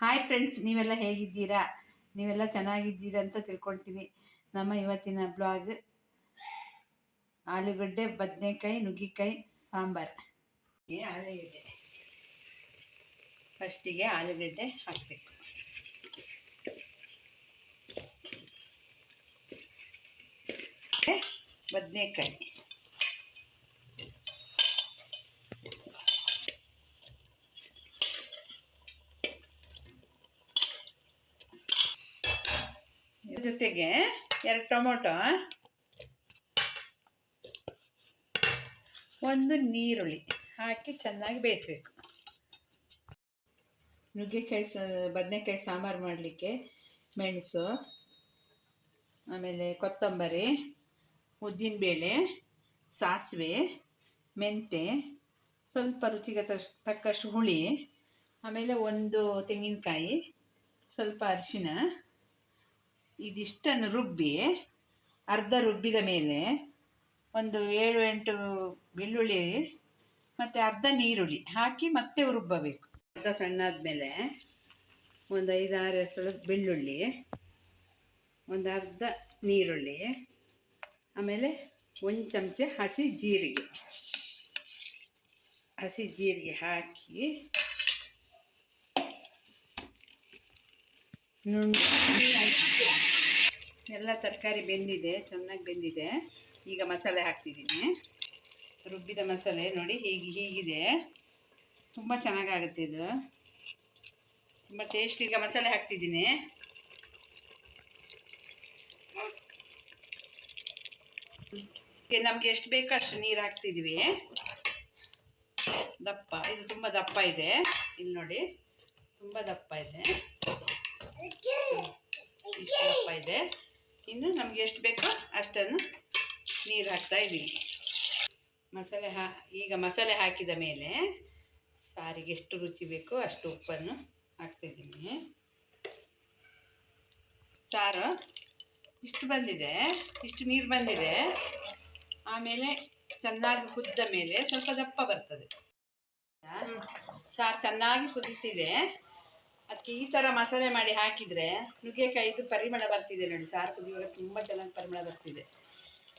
Hi friends ನೀವೆಲ್ಲ ಹೇಗಿದ್ದೀರಾ? ನೀವೆಲ್ಲ ಚೆನ್ನಾಗಿದ್ದೀರಾ ಅಂತ ತಿಳ್ಕೊಳ್ತೀವಿ. ನಮ್ಮ ಇವತ್ತಿನ ಬ್ಲಾಗ್ ಆಲೂಗಡ್ಡೆ, ಬದನೆಕಾಯಿ, ನುಗ್ಗಿಕಾಯಿ, ಸಾಂಬಾರು. ಆಲೂಗಡ್ಡೆ. ಫಸ್ಟಿಗೆ ಆಲೂಗಡ್ಡೆ ಹಾಕಬೇಕು. ಬದನೆಕಾಯಿ. ಜೊತೆಗೆ ಎರಡು ಟೊಮೊಟೊ ಒಂದು ನೀರುಳ್ಳಿ ಹಾಕಿ ಚೆನ್ನಾಗಿ ಬೇಯಿಸ್ಬೇಕು. ನುಗ್ಗೆಕಾಯಿ ಬದನೆಕಾಯಿ ಸಾಂಬಾರು ಮಾಡಲಿಕ್ಕೆ ಮೆಣಸು, ಆಮೇಲೆ ಕೊತ್ತಂಬರಿ, ಉದ್ದಿನಬೇಳೆ, ಸಾಸಿವೆ ಮೆಂತೆ ಸ್ವಲ್ಪ ರುಚಿಗೆ ತಕ್ಕಷ್ಟು ಹುಳಿ, ಆಮೇಲೆ ಒಂದು ತೆಂಗಿನಕಾಯಿ, ಸ್ವಲ್ಪ ಅರಿಶಿನ ಇದಿಷ್ಟನ್ನು ರುಬ್ಬಿ, ಅರ್ಧ ರುಬ್ಬಿದ ಮೇಲೆ ಒಂದು ಏಳು ಎಂಟು ಬೆಳ್ಳುಳ್ಳಿ ಮತ್ತು ಅರ್ಧ ನೀರುಳ್ಳಿ ಹಾಕಿ ಮತ್ತೆ ರುಬ್ಬಬೇಕು. ಅರ್ಧ ಸಣ್ಣಾದ್ಮೇಲೆ ಒಂದು ಐದಾರು ಸಲ ಬೆಳ್ಳುಳ್ಳಿ, ಒಂದು ಅರ್ಧ ನೀರುಳ್ಳಿ, ಆಮೇಲೆ ಒಂದು ಚಮಚ ಹಸಿ ಜೀರಿಗೆ. ಹಸಿ ಜೀರಿಗೆ ಹಾಕಿ ಎಲ್ಲ ತರಕಾರಿ ಬೆಂದಿದೆ, ಚೆನ್ನಾಗಿ ಬೆಂದಿದೆ. ಈಗ ಮಸಾಲೆ ಹಾಕ್ತಿದ್ದೀನಿ. ರುಬ್ಬಿದ ಮಸಾಲೆ ನೋಡಿ ಹೀಗೆ ಹೀಗಿದೆ. ತುಂಬ ಚೆನ್ನಾಗಾಗುತ್ತೆ ಇದು. ತುಂಬ ಟೇಸ್ಟ್ ಈಗ ಮಸಾಲೆ ಹಾಕ್ತಿದ್ದೀನಿ. ನಮಗೆ ಎಷ್ಟು ಬೇಕೋ ಅಷ್ಟು ನೀರು ಹಾಕ್ತಿದ್ವಿ. ದಪ್ಪ, ಇದು ತುಂಬ ದಪ್ಪ ಇದೆ. ಇಲ್ಲಿ ನೋಡಿ, ತುಂಬ ದಪ್ಪ ಇದೆ. ದಪ್ಪ ಇದೆ. ಇನ್ನು ನಮ್ಗೆ ಎಷ್ಟು ಬೇಕೋ ಅಷ್ಟನ್ನು ನೀರು ಹಾಕ್ತಾ ಇದ್ದೀನಿ ಮಸಾಲೆ ಹಾ ಈಗ ಮಸಾಲೆ ಹಾಕಿದ ಮೇಲೆ ಸಾರಿಗೆ ಎಷ್ಟು ರುಚಿ ಬೇಕೋ ಅಷ್ಟು ಉಪ್ಪನ್ನು ಹಾಕ್ತಿದ್ದೀನಿ ಸಾರು ಇಷ್ಟು ಬಂದಿದೆ ಇಷ್ಟು ನೀರು ಬಂದಿದೆ. ಆಮೇಲೆ ಚೆನ್ನಾಗಿ ಕುದ್ದ ಮೇಲೆ ಸ್ವಲ್ಪ ದಪ್ಪ ಬರ್ತದೆ. ಸಾರು ಚೆನ್ನಾಗಿ ಕುದೀತಿದೆ. ಅದಕ್ಕೆ ಈ ಥರ ಮಸಾಲೆ ಮಾಡಿ ಹಾಕಿದರೆ ನುಗ್ಗೆಕಾಯಿದು ಪರಿಮಳ ಬರ್ತಿದೆ ನೋಡಿ. ಸಾರು ಕುದಿಯುವಾಗ ತುಂಬ ಚೆನ್ನಾಗಿ ಪರಿಮಳ ಬರ್ತಿದೆ.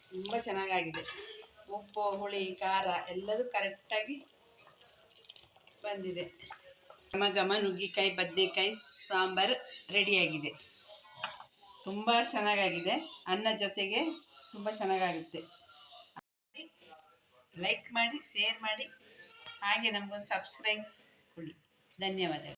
ತುಂಬ ಚೆನ್ನಾಗಾಗಿದೆ. ಉಪ್ಪು, ಹುಳಿ, ಖಾರ ಎಲ್ಲದೂ ಕರೆಕ್ಟಾಗಿ ಬಂದಿದೆ. ಘಮ ಘಮ ನುಗ್ಗಿಕಾಯಿ, ಬದನೆಕಾಯಿ, ಸಾಂಬಾರು ರೆಡಿಯಾಗಿದೆ. ತುಂಬ ಚೆನ್ನಾಗಾಗಿದೆ. ಅನ್ನ ಜೊತೆಗೆ ತುಂಬ ಚೆನ್ನಾಗಾಗುತ್ತೆ. ಲೈಕ್ ಮಾಡಿ ಶೇರ್ ಮಾಡಿ. ಹಾಗೆ ನಮಗೊಂದು ಸಬ್ಸ್ಕ್ರೈಬ್ ಕೊಡಿ. ಧನ್ಯವಾದಗಳು.